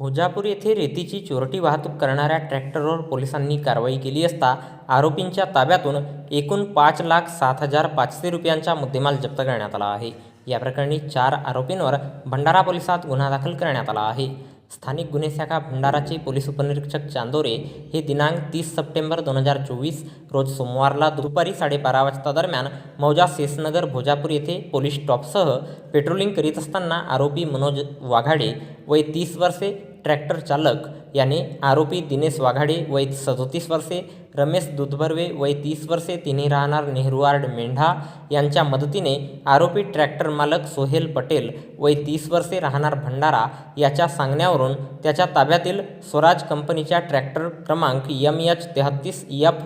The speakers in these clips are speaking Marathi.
भोजापूर येथे रेतीची चोरटी वाहतूक करणाऱ्या ट्रॅक्टरवर पोलिसांनी कारवाई केली असता आरोपींच्या ताब्यातून एकूण पाच लाख सात हजार पाचशे रुपयांचा मुद्देमाल जप्त करण्यात आला आहे. या प्रकरणी चार आरोपींवर भंडारा पोलिसात गुन्हा दाखल करण्यात आला आहे. स्थानिक गुन्हे शाखा भंडाराचे पोलीस उपनिरीक्षक चांदोरे हे दिनांक तीस सप्टेंबर दोन हजार चोवीस रोज सोमवारला दुपारी साडेबारा वाजता दरम्यान मौजा सेसनगर भोजापूर येथे पोलीस स्टॉपसह पेट्रोलिंग करीत असताना आरोपी मनोज वाघाडे वय तीस वर्षे ट्रॅक्टर चालक याने आरोपी दिनेश वाघाडे वय सदोतीस वर्षे रमेश दुधबर्वे वय तीस वर्षे तिन्ही राहणार नेहरूआर्ड मेंढा यांच्या मदतीने आरोपी ट्रॅक्टर मालक सोहेल पटेल वय तीस वर्षे राहणार भंडारा याच्या सांगण्यावरून त्याच्या ताब्यातील स्वराज कंपनीच्या ट्रॅक्टर क्रमांक यम एच तेहत्तीस एफ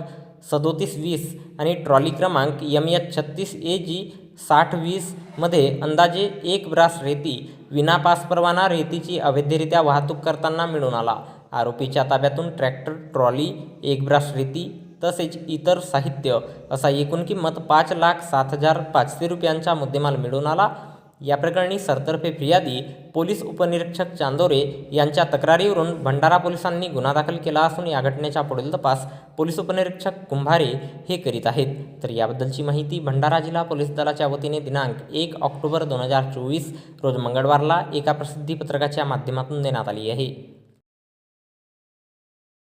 सदोतीस वीस आणि ट्रॉली क्रमांक यम एच छत्तीस ए जी साठ वीसमध्ये अंदाजे एक ब्रास रेती विना पास परवाना रेतीची अवैधरित्या वाहतूक करताना मिळून आला. आरोपीच्या ताब्यातून ट्रॅक्टर ट्रॉली एक ब्रास रेती तसेच इतर साहित्य असा एकूण किंमत पाच लाख सात हजार पाचशे रुपयांचा मुद्देमाल मिळून आला. या प्रकरणी सरतर्फे फिर्यादी पोलीस उपनिरीक्षक चांदोरे यांच्या तक्रारीवरून भंडारा पोलिसांनी गुन्हा दाखल केला असून या घटनेचा पुढील तपास पोलीस उपनिरीक्षक कुंभारे हे करीत आहेत. तर याबद्दलची माहिती भंडारा जिल्हा पोलीस दलाच्या वतीने दिनांक एक ऑक्टोबर दोन हजार चोवीस रोज मंगळवारला एका प्रसिद्धी पत्रकाच्या माध्यमातून देण्यात आली आहे.